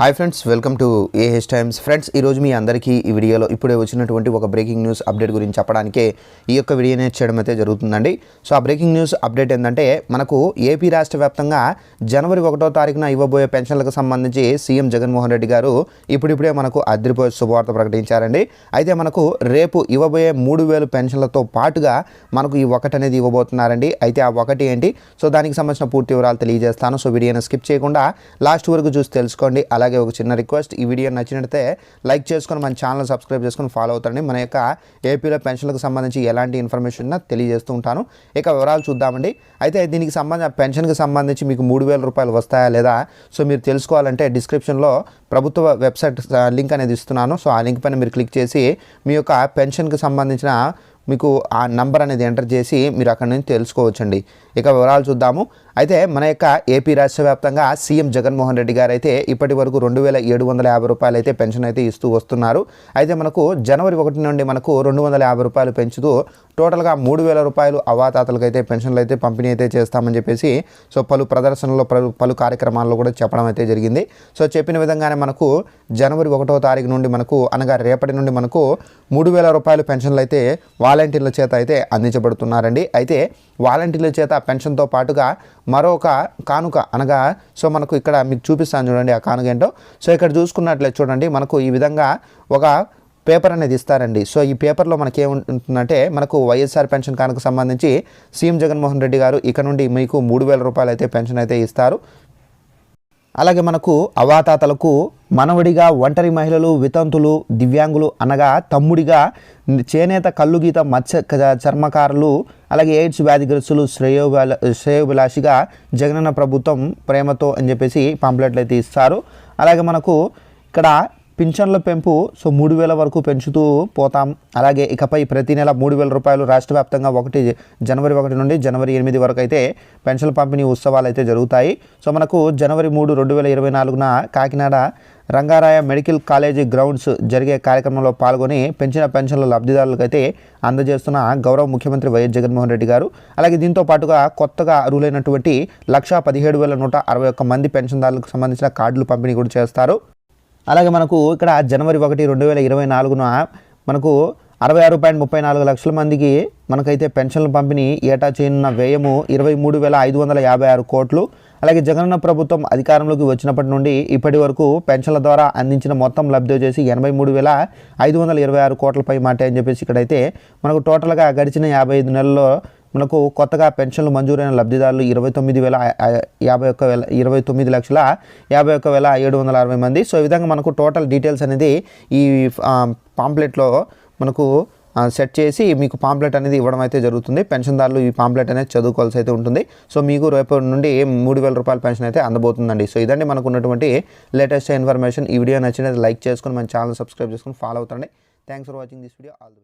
Hi friends welcome to AH times friends ఈరోజు మీ అందరికీ ఈ వీడియోలో ఇప్పుడే వచ్చినటువంటి ఒక బ్రేకింగ్ న్యూస్ అప్డేట్ గురించి చెప్పడానికే ఈ యొక్క వీడియోనే చేయడం అయితే జరుగుతుందండి. సో ఆ బ్రేకింగ్ న్యూస్ అప్డేట్ ఏంటంటే మనకు ఏపీ రాష్ట్ర వ్యాప్తంగా జనవరి ఒకటో తారీఖున ఇవ్వబోయే పెన్షన్లకు సంబంధించి సీఎం జగన్మోహన్ రెడ్డి గారు ఇప్పుడిప్పుడే మనకు అదిరిపోయే శుభవార్త ప్రకటించారండి. అయితే మనకు రేపు ఇవ్వబోయే మూడు వేలు పెన్షన్లతో పాటుగా మనకు ఈ ఒకటి అనేది ఇవ్వబోతున్నారండి. అయితే ఆ ఒకటి ఏంటి? సో దానికి సంబంధించిన పూర్తి వివరాలు తెలియజేస్తాను. సో వీడియోని స్కిప్ చేయకుండా లాస్ట్ వరకు చూసి తెలుసుకోండి. అలాగే ఒక చిన్న రిక్వెస్ట్ ఈ వీడియో నచ్చినట్లయితే లైక్ చేసుకొని మన ఛానల్ సబ్స్క్రైబ్ చేసుకొని ఫాలో అవుతాండి మన యొక్క ఏపీలో పెన్షన్లకు సంబంధించి ఎలాంటి ఇన్ఫర్మేషన్ ఉన్నా తెలియజేస్తూ ఉంటాను. ఇక వివరాలు చూద్దామండి. అయితే దీనికి సంబంధించి పెన్షన్కి సంబంధించి మీకు మూడు వేల రూపాయలు వస్తాయా లేదా? సో మీరు తెలుసుకోవాలంటే డిస్క్రిప్షన్లో ప్రభుత్వ వెబ్సైట్ లింక్ అనేది ఇస్తున్నాను. సో ఆ లింక్ పైన మీరు క్లిక్ చేసి మీ యొక్క పెన్షన్కి సంబంధించిన మీకు ఆ నంబర్ అనేది ఎంటర్ చేసి మీరు అక్కడ నుంచి తెలుసుకోవచ్చండి. ఇక వివరాలు చూద్దాము. అయితే మన యొక్క ఏపీ రాష్ట్ర వ్యాప్తంగా సీఎం జగన్మోహన్ రెడ్డి గారు అయితే ఇప్పటి వరకు రెండు వేల ఏడు వందల యాభై రూపాయలు అయితే పెన్షన్ అయితే ఇస్తూ వస్తున్నారు. అయితే మనకు జనవరి ఒకటి నుండి మనకు రెండు వందల యాభై రూపాయలు పెంచుతూ టోటల్గా మూడు వేల రూపాయలు అవాతాతలకు అయితే పెన్షన్లు అయితే పంపిణీ అయితే చేస్తామని చెప్పేసి సో పలు ప్రదర్శనలో పలు పలు కార్యక్రమాల్లో కూడా చెప్పడం అయితే జరిగింది. సో చెప్పిన విధంగానే మనకు జనవరి ఒకటో తారీఖు నుండి మనకు అనగా రేపటి నుండి మనకు మూడు వేల రూపాయలు పెన్షన్లు అయితే వాలంటీర్ల చేత అయితే అందించబడుతున్నారండి. అయితే వాలంటీర్ల చేత పెన్షన్తో పాటుగా మరొక కానుక అనగా సో మనకు ఇక్కడ మీకు చూపిస్తాను చూడండి ఆ కానుక ఏంటో. సో ఇక్కడ చూసుకున్నట్లయితే చూడండి మనకు ఈ విధంగా ఒక పేపర్ అనేది ఇస్తారండి. సో ఈ పేపర్లో మనకి ఏముంటుందంటే మనకు వైఎస్ఆర్ పెన్షన్ కానుక సంబంధించి సీఎం జగన్మోహన్ రెడ్డి గారు ఇక్కడ నుండి మీకు మూడు వేల రూపాయలు అయితే పెన్షన్ అయితే ఇస్తారు. అలాగే మనకు అవాతాతలకు మనవడిగా ఒంటరి మహిళలు వితంతులు దివ్యాంగులు అనగా తమ్ముడిగా చేనేత కళ్ళుగీత మత్స్య క- చర్మకారులు అలాగే ఎయిడ్స్ వ్యాధిగ్రస్తులు శ్రేయోభిలా శ్రేయోభిలాషిగా జగనన్న ప్రభుత్వం ప్రేమతో అని చెప్పేసి పాంప్లెట్లు అయితే ఇస్తారు. అలాగే మనకు ఇక్కడ పింఛన్ల పెంపు సో మూడు వేల వరకు పెంచుతూ పోతాం. అలాగే ఇకపై ప్రతి నెల మూడు వేల రూపాయలు రాష్ట్ర వ్యాప్తంగా ఒకటి జనవరి ఒకటి నుండి జనవరి ఎనిమిది వరకు అయితే పెన్షన్ పంపిణీ ఉత్సవాలు అయితే జరుగుతాయి. సో మనకు జనవరి మూడు రెండు వేల ఇరవై నాలుగున Kakinada Rangaraya medical college grounds జరిగే కార్యక్రమంలో పాల్గొని పెంచిన పెన్షన్ల లబ్ధిదారులకు అయితే అందజేస్తున్న గౌరవ ముఖ్యమంత్రి వైఎస్ జగన్మోహన్ రెడ్డి గారు. అలాగే దీంతో పాటుగా కొత్తగా అర్హులైనటువంటి లక్షా పదిహేడు వేల నూట అరవై ఒక్క మంది పెన్షన్దారులకు సంబంధించిన కార్డులు పంపిణీ కూడా చేస్తారు. అలాగే మనకు ఇక్కడ జనవరి ఒకటి రెండు వేల ఇరవై నాలుగున మనకు అరవై ఆరు పాయింట్ ముప్పై నాలుగు లక్షల మందికి మనకైతే పెన్షన్ల పంపిణీ ఏటా చేయనున్న వ్యయము ఇరవై మూడు వేల ఐదు వందల యాభై ఆరు కోట్లు. అలాగే జగనన్న ప్రభుత్వం అధికారంలోకి వచ్చినప్పటి నుండి ఇప్పటి వరకు పెన్షన్ల ద్వారా అందించిన మొత్తం లబ్ధి చేసి ఎనభై మూడు వేల ఐదు వందల ఇరవై ఆరు కోట్లపై మాట అని చెప్పేసి ఇక్కడైతే మనకు టోటల్గా గడిచిన యాభై ఐదు నెలల్లో మనకు కొత్తగా పెన్షన్లు మంజూరైన లబ్ధిదారులు ఇరవై తొమ్మిది వేల యాభై ఒక్క వేల ఇరవై తొమ్మిది లక్షల యాభై ఒక్క వేల ఏడు వందల అరవై మంది. సో ఈ విధంగా మనకు టోటల్ డీటెయిల్స్ అనేది ఈ పాంప్లెట్లో మనకు సెట్ చేసి మీకు పాంప్లెట్ అనేది ఇవ్వడం అయితే జరుగుతుంది. పెన్షన్దారులు ఈ పాంప్లెట్ అనేది చదువుకోవాల్సి అయితే ఉంటుంది. సో మీకు రేపు నుండి మూడు వేల రూపాయల పెన్షన్ అయితే అందబోతుందండి. సో ఇదండి మనకు ఉన్నటువంటి లేటెస్ట్ ఇన్ఫర్మేషన్. ఈ వీడియో నచ్చినది లైక్ చేసుకొని మన ఛానల్ సబ్స్క్రైబ్ చేసుకొని follow అవుతండి. Thanks for watching this video all